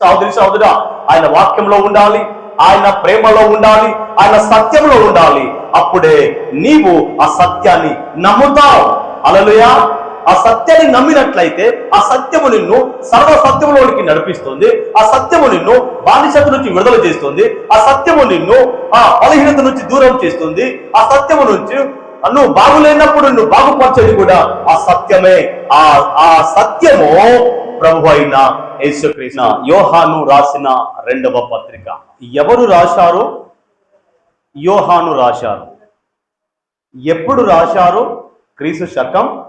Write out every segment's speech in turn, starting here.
సహోదరి సహోదరా ఆయన వాక్యంలో ఉండాలి ఆయన ప్రేమలో ఉండాలి ఆయన సత్యంలో ఉండాలి. అప్పుడే నీవు ఆ సత్యాన్ని నమ్ముతావు. అలలుయా ఆ సత్యాన్ని నమ్మినట్లయితే ఆ సత్యము నిన్ను సర్వ సత్యములోనికి నడిపిస్తుంది. ఆ సత్యము నిన్ను బానిసత నుంచి విడుదల చేస్తుంది. ఆ సత్యము నిన్ను ఆ బలహీనత నుంచి దూరం చేస్తుంది. ఆ సత్యము నుంచి నువ్వు బాగులేనప్పుడు నువ్వు బాగుపరచేది కూడా ఆ సత్యమే. ఆ ఆ సత్యము ప్రభు అయిన యేసుకృష్ణ యోహాను రాసిన రెండవ పత్రిక. ఎవరు రాశారు? యోహాను రాశారు. ఎప్పుడు రాశారు? క్రీస్తు శకం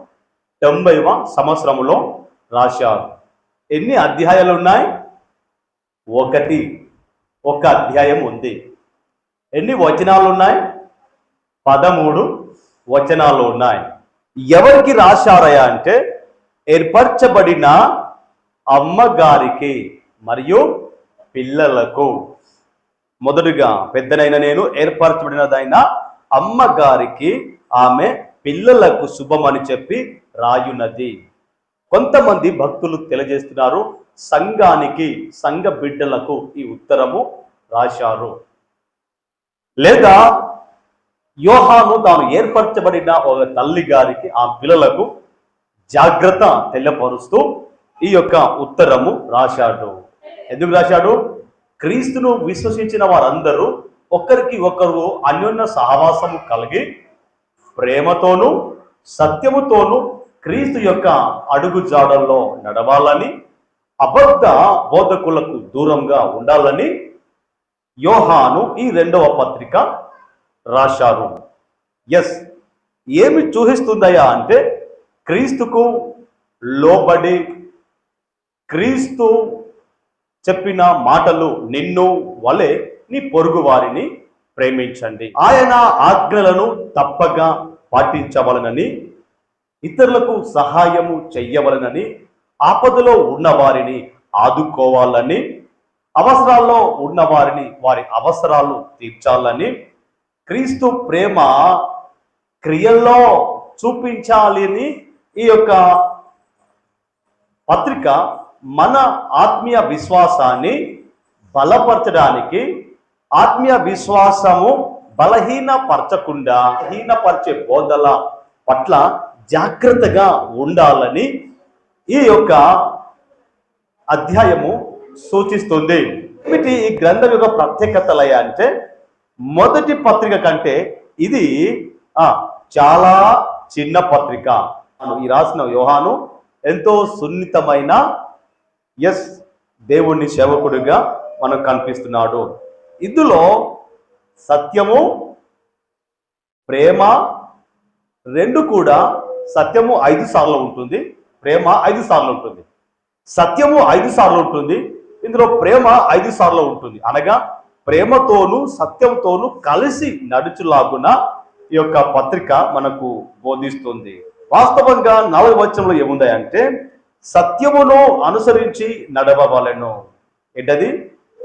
తొంభైవ సంవత్సరములో రాశారు. ఎన్ని అధ్యాయాలు ఉన్నాయి? ఒకటి. ఒక అధ్యాయం ఉంది. ఎన్ని వచనాలు ఉన్నాయి? పదమూడు వచనాలు ఉన్నాయి. ఎవరికి రాశారయా అంటే ఏర్పరచబడిన అమ్మగారికి మరియు పిల్లలకు. మొదటిగా పెద్దనైన నేను ఏర్పరచబడినదైన అమ్మగారికి ఆమె పిల్లలకు శుభమని చెప్పి రాయునది కొంతమంది భక్తులు తెలియజేస్తున్నారు సంఘానికి సంఘ బిడ్డలకు ఈ ఉత్తరము రాశారు. లేదా యోహాను తాను ఏర్పరచబడిన ఒక తల్లి గారికి ఆ పిల్లలకు జాగ్రత్త తెలియపరుస్తూ ఈ యొక్క ఉత్తరము రాశాడు. ఎందుకు రాశాడు? క్రీస్తును విశ్వసించిన వారందరూ ఒకరికి ఒకరు అన్యోన్య సహవాసము కలిగి ప్రేమతోనూ సత్యముతోనూ క్రీస్తు యొక్క అడుగు జాడల్లో నడవాలని అబద్ధ బోధకులకు దూరంగా ఉండాలని యోహాను ఈ రెండవ పత్రిక రాశారు. ఎస్ ఏమి చూహిస్తుందయా అంటే క్రీస్తుకు లోబడి క్రీస్తు చెప్పిన మాటలు నిన్ను వలె నీ పొరుగు వారిని ప్రేమించండి. ఆయన ఆజ్ఞలను తప్పగా పాటించవలనని ఇతరులకు సహాయము చెయ్యవలనని ఆపదలో ఉన్న వారిని ఆదుకోవాలని అవసరాల్లో ఉన్న వారిని వారి అవసరాలు తీర్చాలని క్రీస్తు ప్రేమ క్రియల్లో చూపించాలని ఈ యొక్క పత్రిక మన ఆత్మీయ విశ్వాసాన్ని బలపరచడానికి ఆత్మీయ విశ్వాసము బలహీనపరచకుండా హీనపరిచే బోధల పట్ల జాగ్రత్తగా ఉండాలని ఈ యొక్క అధ్యాయము సూచిస్తుంది. ఏమిటి ఈ గ్రంథం యొక్క ప్రత్యేకతలయ్యా అంటే మొదటి పత్రిక కంటే ఇది చాలా చిన్న పత్రిక. ఈ రాసిన వ్యూహాను ఎంతో సున్నితమైన ఎస్ దేవుణ్ణి సేవకుడిగా మనకు కనిపిస్తున్నాడు. ఇందులో సత్యము ప్రేమ రెండు కూడా సత్యము ఐదు సార్లు ఉంటుంది ప్రేమ ఐదు సార్లు ఉంటుంది. సత్యము ఐదు సార్లు ఉంటుంది ఇందులో ప్రేమ ఐదు సార్లు ఉంటుంది. అనగా ప్రేమతోను సత్యంతోను కలిసి నడుచులాగున ఈ యొక్క పత్రిక మనకు బోధిస్తుంది. వాస్తవంగా నాలుగు వచనంలో ఏముందంటే సత్యమును అనుసరించి నడవవలను. ఏంటది?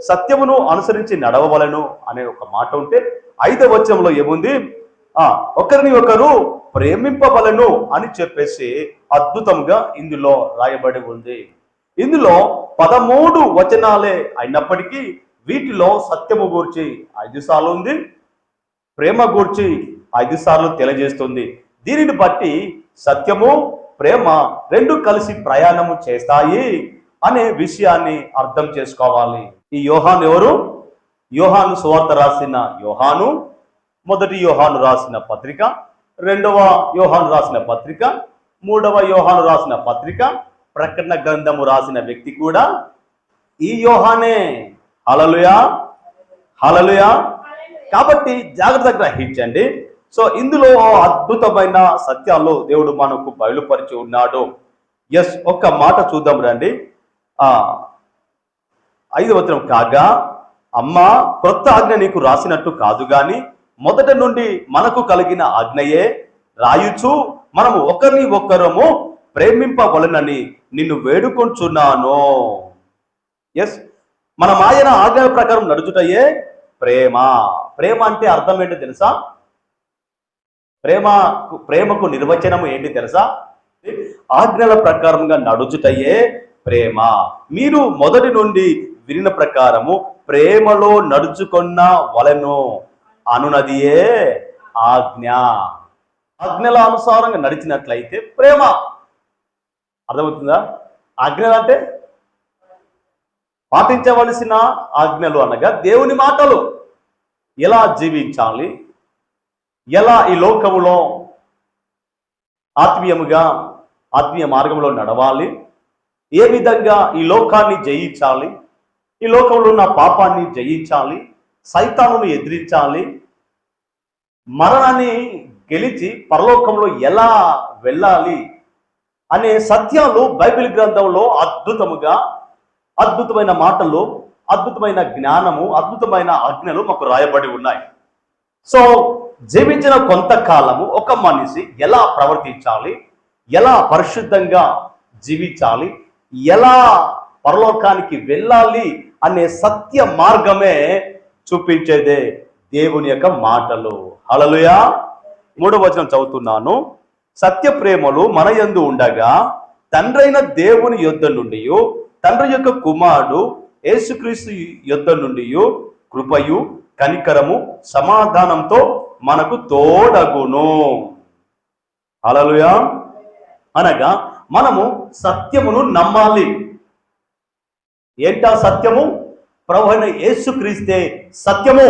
సత్యమును అనుసరించి నడవవలను అనే ఒక మాట ఉంటే ఐదవ వచనంలో ఏముంది? ఆ ఒకరిని ఒకరు ప్రేమింపవలను అని చెప్పేసి అద్భుతంగా ఇందులో రాయబడి ఉంది. ఇందులో పదమూడు వచనాలే అయినప్పటికీ వీటిలో సత్యము గూర్చి ఐదు సార్లు ఉంది ప్రేమ గూర్చి ఐదు సార్లు తెలియజేస్తుంది. దీనిని బట్టి సత్యము ప్రేమ రెండు కలిసి ప్రయాణము చేస్తాయి అనే విషయాన్ని అర్థం చేసుకోవాలి. ఈ యోహాను ఎవరు? యోహాను సువార్త రాసిన యోహాను మొదటి యోహాను రాసిన పత్రిక రెండవ యోహాను రాసిన పత్రిక మూడవ యోహాను రాసిన పత్రిక ప్రకటన గ్రంథము రాసిన వ్యక్తి కూడా ఈ యోహానే. హలలుయా హలలుయా కాబట్టి జాగ్రత్త గ్రహించండి. సో ఇందులో అద్భుతమైన సత్యాలు దేవుడు మనకు బయలుపరిచి ఉన్నాడు. ఎస్ ఒక్క మాట చూద్దాం రండి. ఆ ఐదు కాగా అమ్మ కొత్త ఆజ్ఞ నీకు రాసినట్టు కాదు గాని మొదట నుండి మనకు కలిగిన ఆజ్ఞయే. రాయుచు మనము ఒకరిని ఒకరము ప్రేమింపవలనని నిన్ను వేడుకొంచున్నాను. ఎస్ మనం ఆయన ఆజ్ఞ ప్రకారం నడుచుటయే ప్రేమ. ప్రేమ అంటే అర్థం ఏంటో తెలుసా? ప్రేమ ప్రేమకు నిర్వచనం ఏంటి తెలుసా? ఆజ్ఞల ప్రకారంగా నడుచుటయే ప్రేమ. మీరు మొదటి నుండి వినిన ప్రకారము ప్రేమలో నడుచుకున్న వలను అనునదియే ఆజ్ఞ. ఆజ్ఞల అనుసారంగా నడిచినట్లయితే ప్రేమ. అర్థమవుతుందా? ఆజ్ఞలు అంటే పాటించవలసిన ఆజ్ఞలు అనగా దేవుని మాటలు. ఎలా జీవించాలి? ఎలా ఈ లోకములో ఆత్మీయముగా ఆత్మీయ మార్గంలో నడవాలి? ఏ విధంగా ఈ లోకాన్ని జయించాలి? ఈ లోకంలో ఉన్న పాపాన్ని జయించాలి? సైతానును ఎదిరించాలి? మరణాన్ని గెలిచి పరలోకంలో ఎలా వెళ్ళాలి? అనే సత్యాలు బైబిల్ గ్రంథంలో అద్భుతముగా అద్భుతమైన మాటలు అద్భుతమైన జ్ఞానము అద్భుతమైన ఆజ్ఞలు మాకు రాయబడి ఉన్నాయి. సో జీవించిన కొంతకాలము ఒక మనిషి ఎలా ప్రవర్తించాలి ఎలా పరిశుద్ధంగా జీవించాలి ఎలా పరలోకానికి వెళ్ళాలి అనే సత్య మార్గమే చూపించేదే దేవుని యొక్క మాటలు. హలలుయా మూడవ వచనం చదువుతున్నాను. సత్య ప్రేమలు మన యందు ఉండగా తండ్రైన దేవుని యొద్ద నుండి తండ్రి యొక్క కుమారుడు యేసుక్రీస్తు యొద్ద నుండి కృపయు కనికరము సమాధానంతో మనకు తోడగును. అలలుయా అనగా మనము సత్యమును నమ్మాలి. ఏంటా సత్యము? ప్రభు అయిన యేసుక్రీస్తే సత్యము.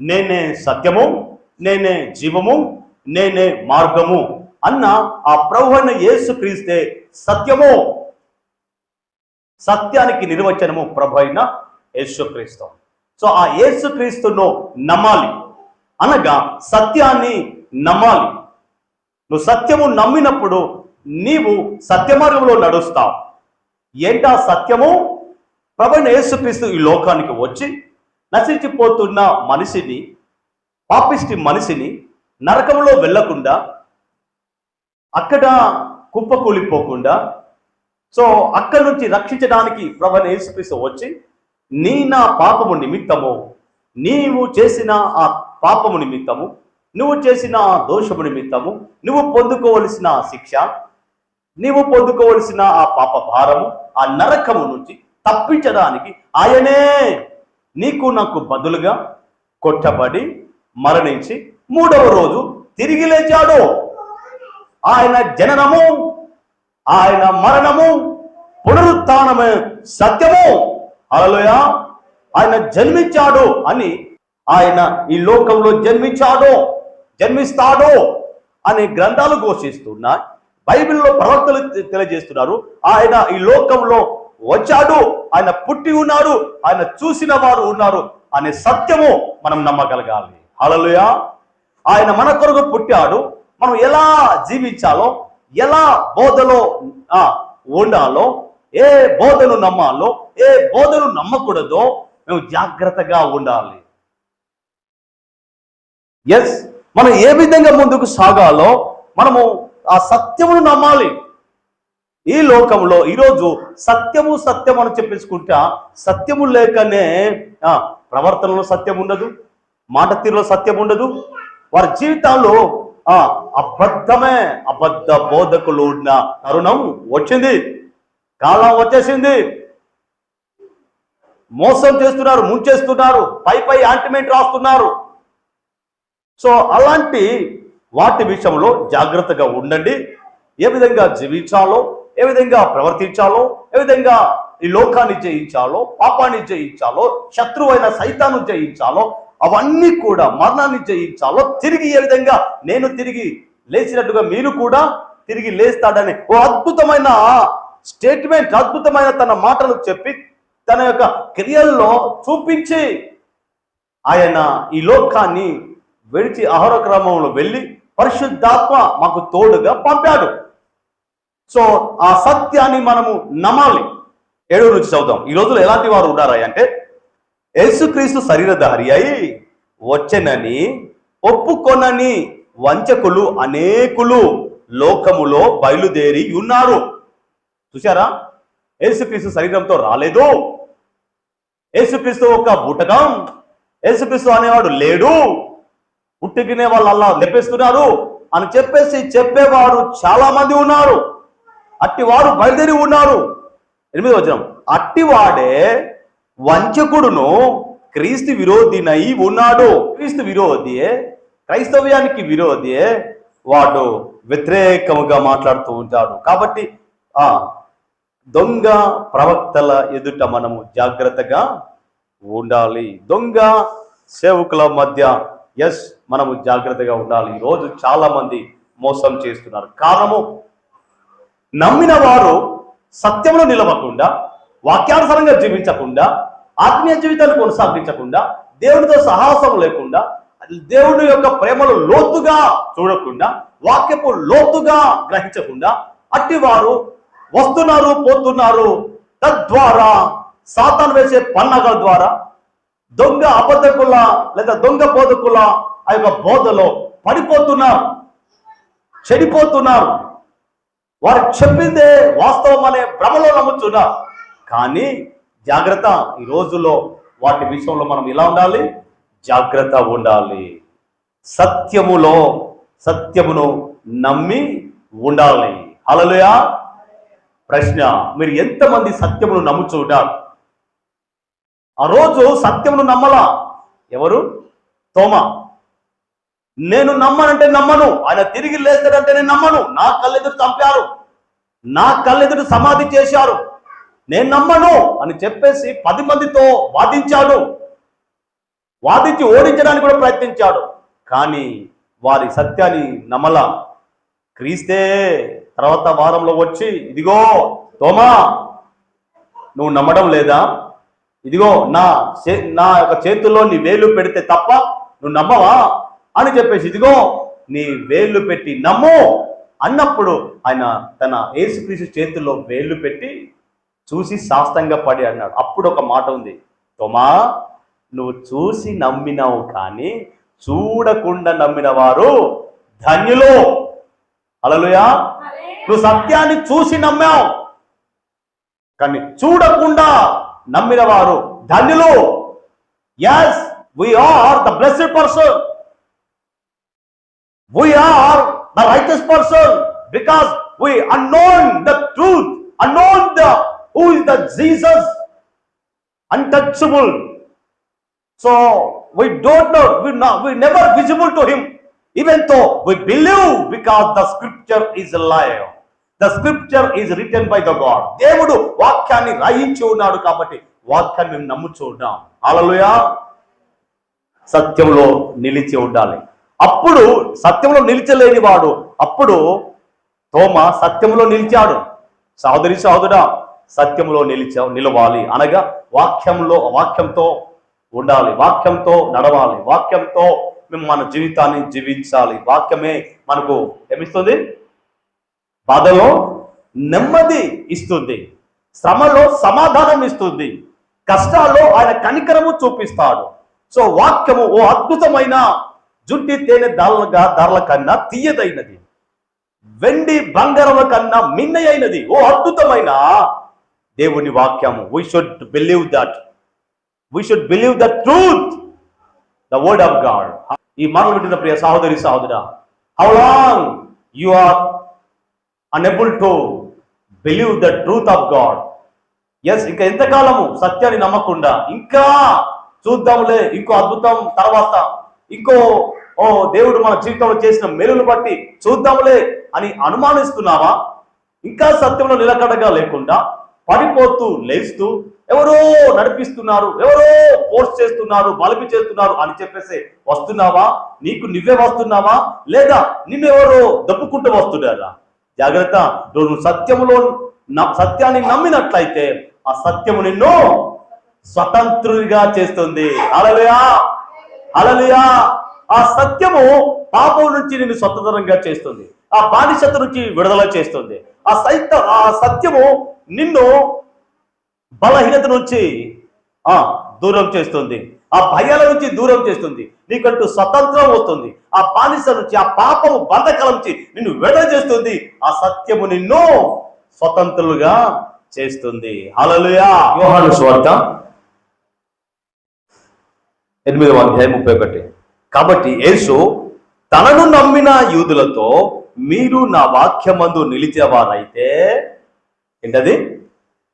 నేనే సత్యము నేనే జీవము నేనే మార్గము అన్న ఆ ప్రభు అయిన యేసుక్రీస్తే సత్యము. సత్యానికి నిర్వచనము ప్రభు అయిన యేసుక్రీస్తు. సో ఆ యేసుక్రీస్తును నమ్మాలి. అనగా సత్యాన్ని నమ్మాలి. నువ్వు సత్యము నమ్మినప్పుడు నీవు సత్య మార్గంలో నడుస్తావు. ఏంటా సత్యము? ప్రభుణ యేసుక్రీస్తు ఈ లోకానికి వచ్చి నశించిపోతున్న మనిషిని పాపిష్టి మనిషిని నరకంలో వెళ్ళకుండా అక్కడ కుప్పకూలిపోకుండా సో అక్కడి నుంచి రక్షించడానికి ప్రభు యేసుక్రీస్తు వచ్చి నీ నా పాపము నిమిత్తము. నీవు చేసిన ఆ పాపము నిమిత్తము. నువ్వు చేసిన ఆ దోషము నిమిత్తము. నువ్వు పొందుకోవలసిన ఆ శిక్ష. నీవు పొందుకోవలసిన ఆ పాప భారము ఆ నరకము నుంచి తప్పించడానికి ఆయనే నీకు నాకు బదులుగా కొట్టబడి మరణించి మూడవ రోజు తిరిగి లేచాడు. ఆయన జననము ఆయన మరణము పునరుత్నమే సత్యము. అలలోయ ఆయన జన్మించాడు అని ఆయన ఈ లోకంలో జన్మించాడు జన్మిస్తాడు అనే గ్రంథాలు ఘోషిస్తున్నాయి. బైబిల్లో ప్రవక్తలు తె- తెలియజేస్తున్నారు ఆయన ఈ లోకంలో వచ్చాడు ఆయన పుట్టి ఉన్నాడు ఆయన చూసిన వారు ఉన్నారు అనే సత్యము మనం నమ్మగలగాలి. హల్లెలూయ. ఆయన మన కొరకు పుట్టాడు మనం ఎలా జీవించాలో ఎలా బోధలో ఉండాలో ఏ బోధను నమ్మాలో ఏ బోధను నమ్మకూడదో మేము జాగ్రత్తగా ఉండాలి. ఎస్ మనం ఏ విధంగా ముందుకు సాగాలో మనము ఆ సత్యమును నమ్మాలి. ఈ లోకంలో ఈరోజు సత్యము సత్యం అని చెప్పేసుకుంటా సత్యము లేకనే ఆ, ప్రవర్తనలో సత్యం ఉండదు మాట తీరులో సత్యం ఉండదు. వారి జీవితాల్లో ఆ అబద్ధమే అబద్ధ బోధకులు ఉన్న తరుణం వచ్చింది. కాలం వచ్చేసింది. మోసం చేస్తున్నారు ముంచేస్తున్నారు పై పై ఆంటిమెంట్ రాస్తున్నారు. సో అలాంటి వాటి విషయంలో జాగ్రత్తగా ఉండండి. ఏ విధంగా జీవించాలో ఏ విధంగా ప్రవర్తించాలో ఏ విధంగా ఈ లోకాన్ని జయించాలో పాపాన్ని జయించాలో శత్రువైన సైతాన్ని జయించాలో అవన్నీ కూడా మరణాన్ని జయించాలో తిరిగి ఏ విధంగా నేను తిరిగి లేచినట్టుగా మీరు కూడా తిరిగి లేస్తాడని ఓ అద్భుతమైన స్టేట్మెంట్ అద్భుతమైన తన మాటలు చెప్పి తన యొక్క క్రియల్లో చూపించి ఆయన ఈ లోకాన్ని విడిచి అహర క్రమంలో వెళ్ళి పరిశుద్ధాత్మ మాకు తోడుగా పంపాడు. సో ఆ సత్యాన్ని మనము నమ్మాలి. ఏడో నుంచి చదువుదాం. ఈ రోజులు ఎలాంటి వారు ఉన్నారా అంటే యేసుక్రీస్తు శరీరధారి అయి వచ్చెనని ఒప్పుకొనని వంచకులు అనేకులు లోకములో బయలుదేరి ఉన్నారు. చూసారా యేసుక్రీస్తు శరీరంతో రాలేదు. యేసుక్రీస్తు ఒక బుటకం. యేసుక్రీస్తు అనేవాడు లేడు. పుట్టికినే వాళ్ళు అలా తెప్పిస్తున్నారు అని చెప్పేసి చెప్పేవారు చాలా మంది ఉన్నారు. అట్టివారు బయలుదేరి ఉన్నారు. ఎనిమిది వచ్చిన అట్టివాడే వంచకుడును క్రీస్తు విరోధినై ఉన్నాడు. క్రీస్తు విరోధియే క్రైస్తవ్యానికి విరోధియే వాడు వ్యతిరేకముగా మాట్లాడుతూ ఉంటాడు. కాబట్టి ఆ దొంగ ప్రవక్తల ఎదుట మనము జాగ్రత్తగా ఉండాలి. దొంగ సేవకుల మధ్య ఎస్ మనము జాగ్రత్తగా ఉండాలి. ఈరోజు చాలా మంది మోసం చేస్తున్నారు. కారణము నమ్మిన వారు సత్యంలో నిలవకుండా వాక్యానుసారంగా జీవించకుండా ఆత్మీయ జీవితాన్ని కొనసాగించకుండా దేవునితో సాహసం లేకుండా దేవుని యొక్క ప్రేమలు లోతుగా చూడకుండా వాక్యపు లోతుగా గ్రహించకుండా అట్టి వారు వస్తున్నారు పోతున్నారు. తద్వారా సాతాన్ వేసే పన్నగల ద్వారా దొంగ అబద్ధకుల లేదా దొంగ బోధకుల ఆ యొక్క బోధలో పడిపోతున్నారు చెడిపోతున్నారు. వారు చెప్పిందే వాస్తవం అనే భ్రమలో నమ్ముతున్నారు. కానీ జాగ్రత్త ఈ రోజుల్లో వాటి విషయంలో మనం ఇలా ఉండాలి? జాగ్రత్త ఉండాలి. సత్యములో సత్యమును నమ్మి ఉండాలి. అలలుయా ప్రశ్న మీరు ఎంతమంది సత్యమును నమ్ముచూ ఆ రోజు సత్యమును నమ్మలా? ఎవరు? తోమ. నేను నమ్మనంటే నమ్మను. ఆయన తిరిగి లేస్తాడంటే నేను నమ్మను. నా కళ్ళెదురు చంపారు. నా కళ్ళెదురు సమాధి చేశారు. నేను నమ్మను అని చెప్పేసి పది మందితో వాదించాడు. వాదించి ఓడించడానికి కూడా ప్రయత్నించాడు. కానీ వారి సత్యాన్ని నమ్మల. క్రీస్తే తర్వాత వారంలో వచ్చి ఇదిగో తోమా నువ్వు నమ్మడం లేదా? ఇదిగో నా చే- నా యొక్క చేతుల్లో నీ వేలు పెడితే తప్ప నువ్వు నమ్మవా? అని చెప్పేసి ఇదిగో నీ వేళ్ళు పెట్టి నమ్ము. అన్నప్పుడు ఆయన తన ఏసుక్రీసు చేతుల్లో వేళ్ళు పెట్టి చూసి శాస్త్రంగా పడి అన్నాడు. అప్పుడు ఒక మాట ఉంది. తోమా నువ్వు చూసి నమ్మినావు కానీ చూడకుండా నమ్మిన వారు ధన్యులు. అలలుయా నువ్వు సత్యాన్ని చూసి నమ్మావు. కానీ చూడకుండా నమ్మిన వారు ధన్యులు yes we are the blessed person we are the righteous person because we unknown the truth unknown the who is the Jesus untouchable so we don't know we never visible to him even though we believe because the scripture is alive the scripture is return by the God దేవుడు వాక్యాన్ని రాయించి ఉన్నాడు కాబట్టి వాక్యాన్ని మేము నమ్ముచూ ఉన్నాం. అలలుయా సత్యంలో నిలిచి ఉండాలి. అప్పుడు సత్యంలో నిలిచలేని వాడు అప్పుడు తోమ సత్యంలో నిలిచాడు. సోదరి సహోదరా సత్యంలో నిలిచా నిలవాలి. అనగా వాక్యంలో వాక్యంతో ఉండాలి. వాక్యంతో నడవాలి. వాక్యంతో మేము మన జీవితాన్ని జీవించాలి. వాక్యమే మనకు ఏమిస్తుంది? బాధలో నెమ్మది ఇస్తుంది. శ్రమలో సమాధానం ఇస్తుంది. కష్టాల్లో ఆయన కనికరము చూపిస్తాడు. సో వాక్యము ఓ అద్భుతమైన జుట్టి తేనె దారులుగా ధరల కన్నా తీయదైనది. వెండి బంగారం కన్నా మిన్నయైనది. ఓ అద్భుతమైన దేవుని వాక్యము. We should believe that we should believe the truth the word of God ఈ మాటలు పెట్టిన ప్రియ సహోదరి సహోదర how long you are unable to believe the truth of God yes ఇంకా ఎంతకాలము సత్యాన్ని నమ్మకుండా ఇంకా చూద్దాంలే ఇంకో అద్భుతం తర్వాత ఇంకో ఓ దేవుడు మన జీవితంలో చేసిన మేలును బట్టి చూద్దాంలే అని అనుమానిస్తున్నావా? ఇంకా సత్యంలో నిలకడగా లేకుండా పడిపోతూ లేస్తూ ఎవరో నడిపిస్తున్నారు ఎవరో పోస్ట్ చేస్తున్నారు బలిపి చేస్తున్నారు అని చెప్పేసి వస్తున్నావా? నీకు నువ్వే వస్తున్నావా? లేదా నిన్నెవరో దప్పుకుంటూ వస్తున్నారా? జాగ్రత్త. నువ్వు సత్యములో సత్యాన్ని నమ్మినట్లయితే ఆ సత్యము నిన్ను స్వతంత్రుడిగా చేస్తుంది. అలలుయా అలలుయా ఆ సత్యము పాపం నుంచి నిన్ను స్వతంత్రంగా చేస్తుంది. ఆ బానిసత నుంచి విడుదల చేస్తుంది. ఆ సైత ఆ సత్యము నిన్ను బలహీనత నుంచి ఆ దూరం చేస్తుంది. ఆ భయాల నుంచి దూరం చేస్తుంది. నీకంటూ స్వతంత్రం వస్తుంది. ఆ బానిస నుంచి ఆ పాపము బంధకాల నుంచి నిన్ను విడుదల చేస్తుంది. ఆ సత్యము నిన్ను స్వతంత్రులుగా చేస్తుంది. హలలుయా యోహాను స్వార్థ ఎనిమిదవ అధ్యాయం ముప్పై ఒకటి. కాబట్టి యేసు తనను నమ్మిన యూదులతో మీరు నా వాక్యమందు నిలిచేవారైతే ఏంటది?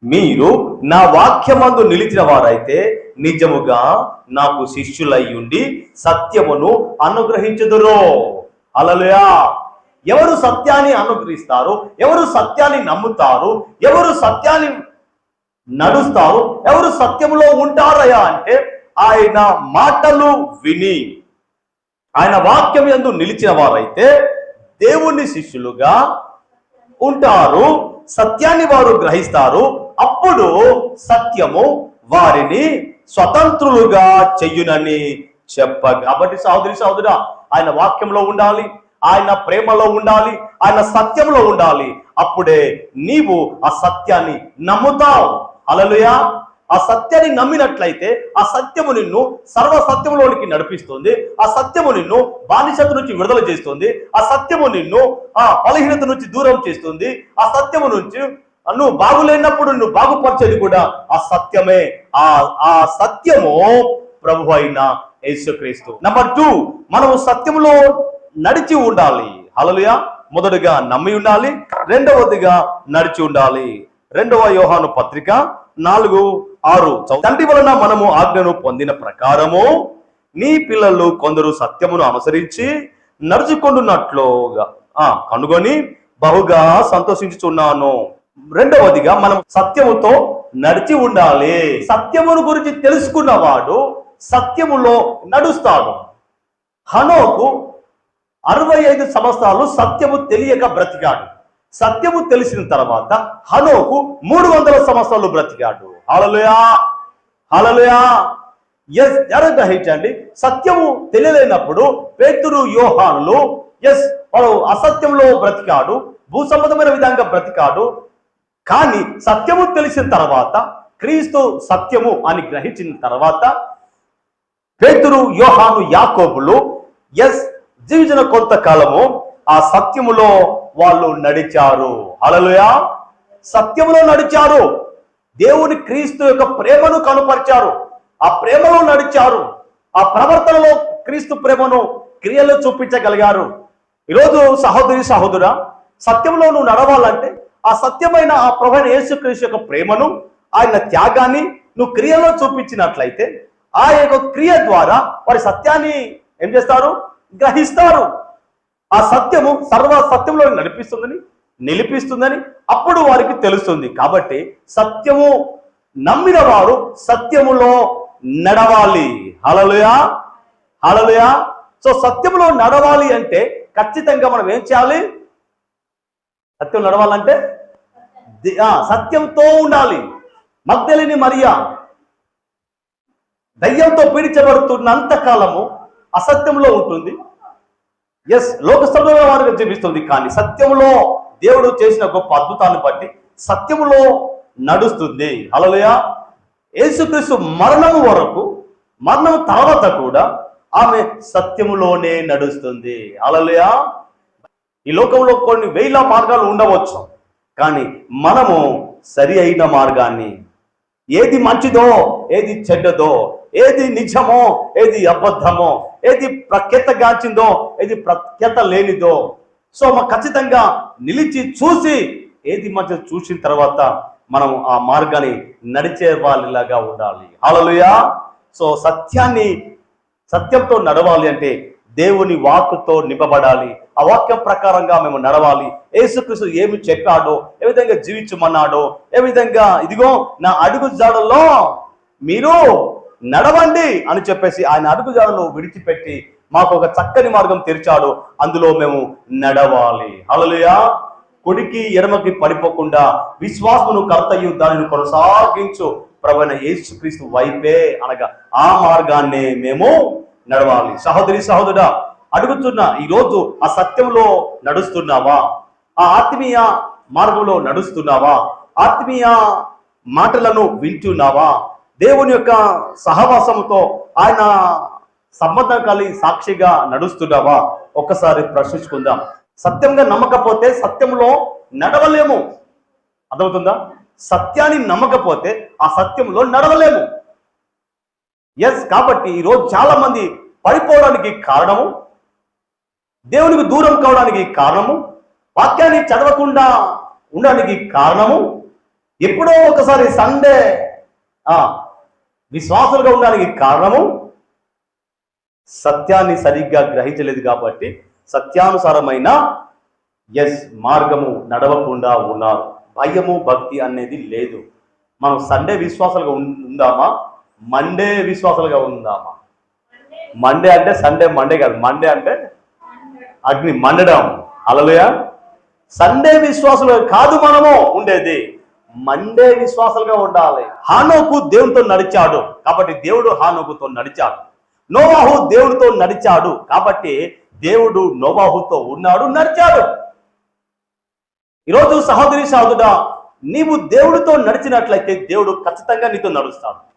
మీరు నా వాక్యమందు నిలిచిన వారైతే నిజముగా నాకు శిష్యులై ఉండి సత్యమును అనుగ్రహించుదురో. అలలుయా ఎవరు సత్యాన్ని అనుగ్రహిస్తారు ఎవరు సత్యాన్ని నమ్ముతారు ఎవరు సత్యాన్ని నడుస్తారు ఎవరు సత్యములో ఉంటారయా అంటే ఆయన మాటలు విని ఆయన వాక్యం ఎందు నిలిచిన వారైతే దేవుని శిష్యులుగా ఉంటారు సత్యాన్ని వారు గ్రహిస్తారు అప్పుడు సత్యము వారిని స్వతంత్రులుగా చెయ్యునని చెప్ప కాబట్టి సహోదరి సహోదరా ఆయన వాక్యంలో ఉండాలి ఆయన ప్రేమలో ఉండాలి ఆయన సత్యంలో ఉండాలి. అప్పుడే నీవు ఆ సత్యాన్ని నమ్ముతావు. అలలుయా ఆ సత్యాన్ని నమ్మినట్లయితే ఆ సత్యము నిన్ను సర్వ సత్యములోనికి నడిపిస్తుంది. ఆ సత్యము నిన్ను బానిసత నుంచి విడుదల చేస్తుంది. ఆ సత్యము నిన్ను ఆ బలహీనత నుంచి దూరం చేస్తుంది. ఆ సత్యము నుంచి నువ్వు బాగులేనప్పుడు నువ్వు బాగుపరిచేది కూడా ఆ సత్యమే. ఆ ఆ సత్యము ప్రభు అయిన యేసుక్రీస్తు. నంబర్ టూ మనము సత్యములో నడిచి ఉండాలి. హలలుయా మొదటగా నమ్మి ఉండాలి. రెండవదిగా నడిచి ఉండాలి. రెండవ యోహాను పత్రిక నాలుగు ఆరు. చదువు. తండ్రి వలన మనము ఆజ్ఞను పొందిన ప్రకారము నీ పిల్లలు కొందరు సత్యమును అనుసరించి నడుచుకుంటున్నట్లుగా ఆ కనుగొని బహుగా సంతోషించుచున్నాను. రెండవదిగా మనం సత్యముతో నడిచి ఉండాలి. సత్యమును గురించి తెలుసుకున్నవాడు సత్యములో నడుస్తాడు. హనోకు అరవై ఐదు సంవత్సరాలు సత్యము తెలియక బ్రతికాడు. సత్యము తెలిసిన తర్వాత హనోకు మూడు వందల సంవత్సరాలు బ్రతికాడు. హలలుయా హలలుయా ఎస్ ఎవరు గ్రహించండి. సత్యము తెలియలేనప్పుడు పేతురు యోహానులు ఎస్ వాడు అసత్యంలో బ్రతికాడు. భూ సంబంధమైన విధంగా బ్రతికాడు. కానీ సత్యము తెలిసిన తర్వాత క్రీస్తు సత్యము అని గ్రహించిన తర్వాత పేతురు యోహాను యాకోబులు ఎస్ జీవించిన కొంతకాలము ఆ సత్యములో వాళ్ళు నడిచారు. అలలుయా సత్యములో నడిచారు. దేవుని క్రీస్తు యొక్క ప్రేమను కనుపరిచారు. ఆ ప్రేమలో నడిచారు. ఆ ప్రవర్తనలో క్రీస్తు ప్రేమను క్రియలు చూపించగలిగారు. ఈరోజు సహోదరి సహోదరా సత్యంలో నువ్వు నడవాలంటే ఆ సత్యమైన ఆ ప్రభైన యేసుక్రీస్తు యొక్క ప్రేమను ఆయన త్యాగాన్ని నువ్వు క్రియలో చూపించినట్లయితే ఆ యొక్క క్రియ ద్వారా వారి సత్యాన్ని ఏం చేస్తారు? గ్రహిస్తారు. ఆ సత్యము సర్వ సత్యంలో నడిపిస్తుందని నిలిపిస్తుందని అప్పుడు వారికి తెలుస్తుంది. కాబట్టి సత్యము నమ్మిన వారు సత్యములో నడవాలి. హలలుయా హలలుయా సో సత్యములో నడవాలి అంటే ఖచ్చితంగా మనం ఏం చేయాలి? సత్యం నడవాలంటే ఆ, సత్యంతో ఉండాలి. మగ్ధలిని మరియా దయ్యంతో పీడించబడుతున్నంత కాలము అసత్యంలో ఉంటుంది. ఎస్ లోకసభలో వారికి జీవిస్తుంది కానీ సత్యంలో దేవుడు చేసిన గొప్ప అద్భుతాన్ని బట్టి సత్యములో నడుస్తుంది. అలలుయా యేసుక్రీస్తు మరణం వరకు మరణం తర్వాత కూడా ఆమె సత్యములోనే నడుస్తుంది. అలలుయా ఈ లోకంలో కొన్ని వేల మార్గాలు ఉండవచ్చు. కానీ మనము సరి అయిన మార్గాన్ని ఏది మంచిదో ఏది చెడ్డదో ఏది నిజమో ఏది అబద్ధమో ఏది ప్రఖ్యాతగాంచిందో ఏది ప్రఖ్యత లేనిదో సో ఖచ్చితంగా నిలిచి చూసి ఏది మంచిదో చూసిన తర్వాత మనం ఆ మార్గాన్ని నడిచే వాళ్ళలాగా ఉండాలి. హాలలుయా సో సత్యాన్ని సత్యంతో నడవాలి అంటే దేవుని వాక్కుతో నింపబడాలి. ఆ వాక్యం ప్రకారంగా మేము నడవాలి. యేసుక్రీస్తు ఏమి చెప్పాడో ఏ విధంగా జీవించమన్నాడో ఏ విధంగా ఇదిగో నా అడుగు జాడల్లో మీరు నడవండి అని చెప్పేసి ఆయన అడుగు జాడను విడిచిపెట్టి మాకు ఒక చక్కని మార్గం తెరిచాడు. అందులో మేము నడవాలి. అలలుయా కొడికి ఎడమకి పడిపోకుండా విశ్వాసమును కర్తయ్యు దానిని కొనసాగించు. ప్రవణ యేసుక్రీస్తు వైపే అనగా ఆ మార్గాన్ని మేము నడవాలి. సహోదరి సహోదరుడా అడుగుతున్నా ఈరోజు ఆ సత్యంలో నడుస్తున్నావా? ఆ ఆత్మీయ మార్గంలో నడుస్తున్నావా? ఆత్మీయ మాటలను వింటున్నావా? దేవుని యొక్క సహవాసంతో ఆయన సంబంధం కలిగి సాక్షిగా నడుస్తున్నావా? ఒక్కసారి ప్రశ్నించుకుందాం. సత్యంగా నమ్మకపోతే సత్యంలో నడవలేము. అర్థమవుతుందా? సత్యాన్ని నమ్మకపోతే ఆ సత్యంలో నడవలేము. ఎస్ కాబట్టి ఈరోజు చాలా మంది పడిపోవడానికి కారణము దేవునికి దూరం కావడానికి కారణము వాక్యాన్ని చదవకుండా ఉండడానికి కారణము ఎప్పుడో ఒకసారి సండే ఆ, విశ్వాసులుగా ఉండడానికి కారణము సత్యాన్ని సరిగ్గా గ్రహించలేదు కాబట్టి సత్యానుసారమైన ఎస్ మార్గము నడవకుండా ఉన్నారు. భయము భక్తి అనేది లేదు. మనం సండే విశ్వాసాలుగా ఉందామా? మండే విశ్వాసాలుగా ఉందామా మండే అంటే సండే మండే కాదు. మండే అంటే అగ్ని మండడం. అలలుయా సండే విశ్వాసులు కాదు మనము ఉండేది. మండే విశ్వాసాలుగా ఉండాలి. హానోకు దేవునితో నడిచాడు. కాబట్టి దేవుడు హానోకుతో నడిచాడు. నోవాహు దేవుడితో నడిచాడు. కాబట్టి దేవుడు నోవాహుతో ఉన్నాడు నడిచాడు. ఈరోజు సహోదరి సహోదరుడా నీవు దేవుడితో నడిచినట్లయితే దేవుడు ఖచ్చితంగా నీతో నడుస్తాడు.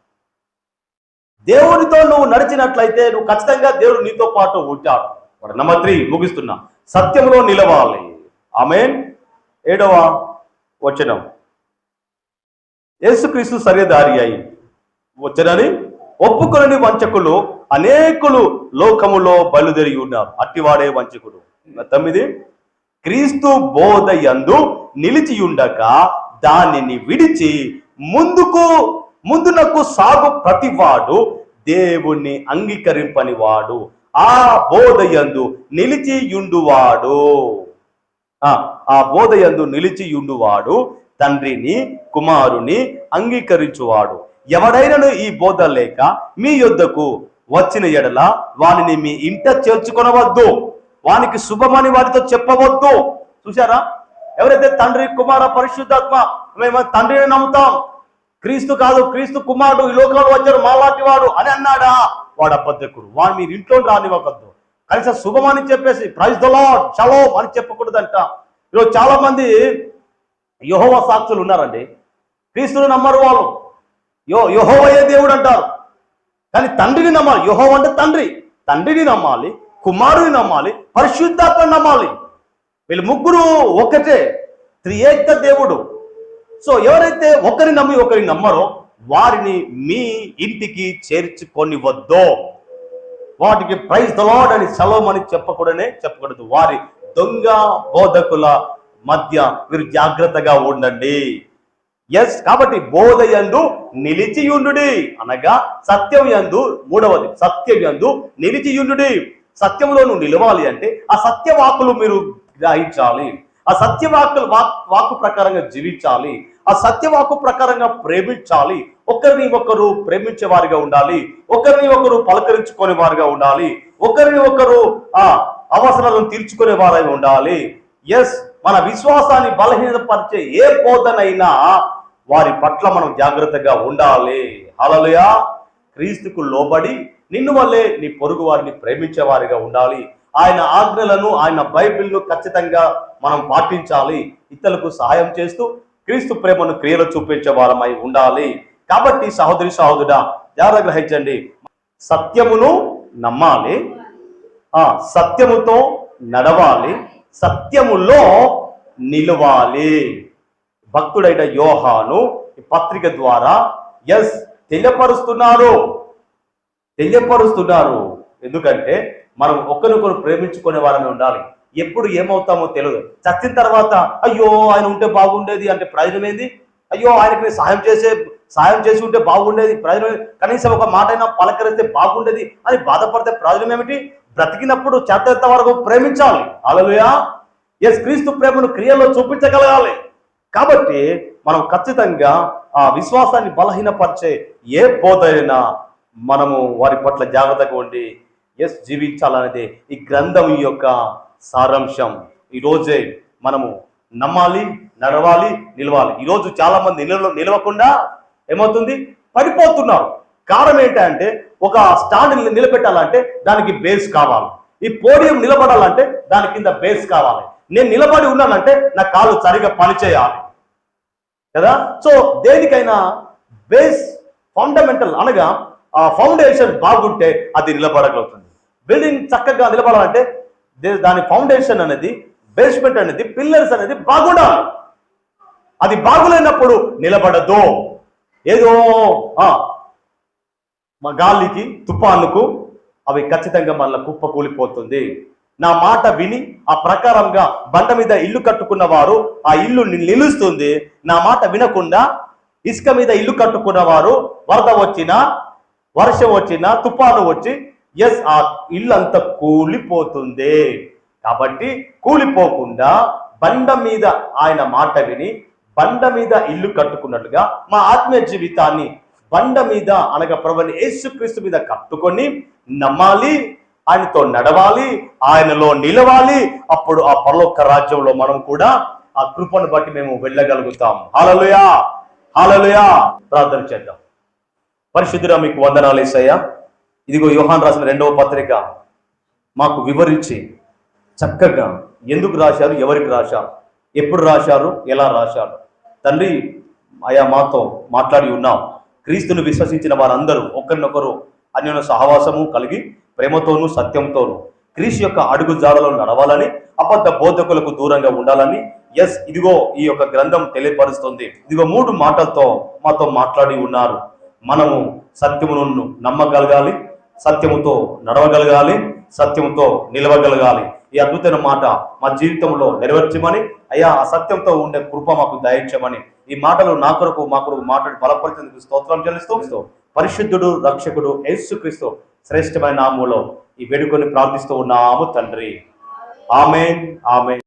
దేవునితో నువ్వు నడిచినట్లయితే నువ్వు ఖచ్చితంగా దేవుడు నీతో పాటు ఉంటాడు. వాడు నెంబర్ త్రీ ముగిస్తున్నా. సత్యంలో నిలవాలి. ఆమె ఏడవ వచనం. యేసుక్రీస్తు సరిదారి అయి వచ్చనని ఒప్పుకొనని వంచకులు అనేకులు లోకములో బయలుదేరి ఉన్నారు. అట్టివాడే వంచకుడు. తొమ్మిది క్రీస్తు బోధ యందు నిలిచియుండక దానిని విడిచి ముందుకు ముందునకు సాగు ప్రతివాడు దేవుణ్ణి అంగీకరింపని వాడు ఆ బోధయందు నిలిచియుండువాడు. ఆ ఆ బోధయందు నిలిచియుండువాడు తండ్రిని కుమారుని అంగీకరించువాడు. ఎవడైనను ఈ బోధ లేక మీ యొద్దకు వచ్చిన ఎడల వానిని మీ ఇంట చేర్చుకొనవద్దు. వానికి శుభమని వారితో చెప్పవద్దు. చూసారా ఎవరైతే తండ్రి కుమార పరిశుద్ధాత్మ మేము తండ్రిని నమ్ముతాం క్రీస్తు కాదు క్రీస్తు కుమారుడు ఈ లోకంలో వచ్చాడు మాలాంటి వాడు అని అన్నాడా? వాడు అబద్ధకుడు. వాడు మీరు ఇంట్లో రానివ్వకద్దు కనీసం శుభమని చెప్పేసి ప్రైజ్ ద లాడ్ చలో అని చెప్పకూడదంట. ఈరోజు చాలా మంది యహోవ సాక్షులు ఉన్నారండి. క్రీస్తుని నమ్మరు వాళ్ళు. యో యహోవయ్యే దేవుడు అంటారు. కానీ తండ్రిని నమ్మాలి. యహోవ అంటే తండ్రి. తండ్రిని నమ్మాలి కుమారుని నమ్మాలి పరిశుద్ధాత్మ నమ్మాలి. వీళ్ళు ముగ్గురు ఒకటే త్రియేక దేవుడు. సో ఎవరైతే ఒకరిని నమ్మి ఒకరిని నమ్మరో వారిని మీ ఇంటికి చేర్చుకొనివద్దో. వాటికి ప్రైజ్ ద లార్డ్ అని సెలవమని చెప్పకూడనే చెప్పకూడదు. వారి దొంగ బోధకుల మధ్య మీరు జాగ్రత్తగా ఉండండి. ఎస్ కాబట్టి బోధ యందు నిలిచియుండు అనగా సత్యం యందు మూడవది సత్యం యందు నిలిచియుండు సత్యంలో నువ్వు నిలవాలి అంటే ఆ సత్యవాకులు మీరు గ్రహించాలి. ఆ సత్యవాకులు వాక్ వాక్కు ప్రకారంగా జీవించాలి. ఆ సత్యవాకు ప్రకారంగా ప్రేమించాలి. ఒకరిని ఒకరు ప్రేమించే వారిగా ఉండాలి. ఒకరిని ఒకరు పలకరించుకునే వారిగా ఉండాలి. ఒకరిని ఒకరు ఆ అవసరాలను తీర్చుకునే వారై ఉండాలి. ఎస్ మన విశ్వాసాన్ని బలహీనపరిచే ఏ బోధనైనా వారి పట్ల మనం జాగ్రత్తగా ఉండాలి. అలలుయా క్రీస్తుకు లోబడి నిన్ను వల్లే నీ పొరుగు వారిని ప్రేమించే వారిగా ఉండాలి. ఆయన ఆజ్ఞలను ఆయన బైబిల్ను ఖచ్చితంగా మనం పాటించాలి. ఇతరులకు సహాయం చేస్తూ క్రీస్తు ప్రేమను క్రియలు చూపించే వారమై ఉండాలి. కాబట్టి సహోదరి సహోదరుడా జాగ్రత్త గ్రహించండి. సత్యమును నమ్మాలి. ఆ సత్యముతో నడవాలి. సత్యములో నిలవాలి. భక్తుడైన యోహాను ఈ పత్రిక ద్వారా ఎస్ తెలియపరుస్తున్నారు. తెలియపరుస్తున్నారు. ఎందుకంటే మనం ఒకరినొకరు ప్రేమించుకునే వారమే ఉండాలి. ఎప్పుడు ఏమవుతామో తెలియదు చచ్చిన తర్వాత అయ్యో ఆయన ఉంటే బాగుండేది అంటే ప్రయోజనం ఏంది? అయ్యో ఆయనకి నేను సాయం చేసే సాయం చేసి ఉంటే బాగుండేది ప్రయోజనం కనీసం ఒక మాట అయినా పలకరిస్తే బాగుండేది అని బాధపడితే ప్రయోజనం ఏమిటి? బ్రతికినప్పుడు చేత వరకు ప్రేమించాలి. అలలుయా ఎస్ క్రీస్తు ప్రేమను క్రియల్లో చూపించగలగాలి. కాబట్టి మనం ఖచ్చితంగా ఆ విశ్వాసాన్ని బలహీనపరిచే ఏ బోధైనా మనము వారి పట్ల జాగ్రత్తగా ఉండి ఎస్ జీవించాలనేది ఈ గ్రంథం యొక్క సారాంశం. ఈరోజే మనము నమ్మాలి నడవాలి నిలవాలి. ఈరోజు చాలామంది నిల నిలవ నిలవకుండా ఏమవుతుంది? పడిపోతున్నారు. కారణం ఏంటంటే ఒక స్టాండ్ నిలబెట్టాలంటే దానికి బేస్ కావాలి. ఈ పోడియం నిలబడాలంటే దాని కింద బేస్ కావాలి. నేను నిలబడి ఉన్నానంటే నా కాళ్ళు సరిగా పనిచేయాలి. కదా? సో దేనికైనా బేస్ ఫండమెంటల్ అనగా ఆ ఫౌండేషన్ బాగుంటే అది నిలబడగలుగుతుంది. బిల్డింగ్ చక్కగా నిలబడాలంటే దాని ఫౌండేషన్ అనేది బేస్మెంట్ అనేది పిల్లర్స్ అనేది బాగుండాలి. అది బాగులేనప్పుడు నిలబడదు. ఏదో మా గాలికి తుపాన్లకు అవి ఖచ్చితంగా మళ్ళీ కుప్ప కూలిపోతుంది. నా మాట విని ఆ ప్రకారంగా బండ మీద ఇల్లు కట్టుకున్న వారు ఆ ఇల్లు నిలుస్తుంది. నా మాట వినకుండా ఇసుక మీద ఇల్లు కట్టుకున్న వారు వరద వచ్చినా వర్షం వచ్చినా తుఫాను వచ్చి ఎస్ ఆ ఇల్లు అంతా కూలిపోతుంది. కాబట్టి కూలిపోకుండా బండ మీద ఆయన మాట విని బండ మీద ఇల్లు కట్టుకున్నట్లుగా మా ఆత్మీయ జీవితాన్ని బండ మీద అనగా ప్రభుని యేసుక్రీస్తు మీద కట్టుకొని నమ్మాలి ఆయనతో నడవాలి ఆయనలో నిలవాలి. అప్పుడు ఆ పరలోక రాజ్యంలో మనం కూడా ఆ కృపను బట్టి మేము వెళ్ళగలుగుతాం. హాలలుయా హాలలుయా ప్రార్థన చేద్దాం. పరిశుద్ధురా మీకు వందనాలు వేసయ్యా ఇదిగో యోహాన్ రాసిన రెండవ పత్రిక మాకు వివరించి చక్కగా ఎందుకు రాశారు ఎవరికి రాశారు ఎప్పుడు రాశారు ఎలా రాశారు. తండ్రి ఆయా మాతో మాట్లాడి ఉన్నాం. క్రీస్తును విశ్వసించిన వారందరూ ఒకరినొకరు అన్యోన్య సహవాసము కలిగి ప్రేమతోనూ సత్యంతోనూ క్రీస్తు యొక్క అడుగు జాడలో నడవాలని అబద్ధ బోధకులకు దూరంగా ఉండాలని ఎస్ ఇదిగో ఈ యొక్క గ్రంథం తెలియపరుస్తుంది. ఇదిగో మూడు మాటలతో మాతో మాట్లాడి ఉన్నారు. మనము సత్యమును నమ్మగలగాలి సత్యముతో నడవగలగాలి సత్యంతో నిలవగలగాలి. ఈ అద్భుతమైన మాట మా జీవితంలో నెరవేర్చమని అయ్యా ఆ సత్యంతో ఉండే కృప మాకు దయచమని ఈ మాటలు నా కొరకు మా కొరకు మాట్లాడి బలపరిచేందుకు స్తోత్రం చెల్లిస్తూ పరిశుద్ధుడు రక్షకుడు యేసుక్రీస్తు శ్రేష్టమైన నామములో ఈ వేడుకొని ప్రార్థిస్తూ ఉన్నాము తండ్రి. Amen amen.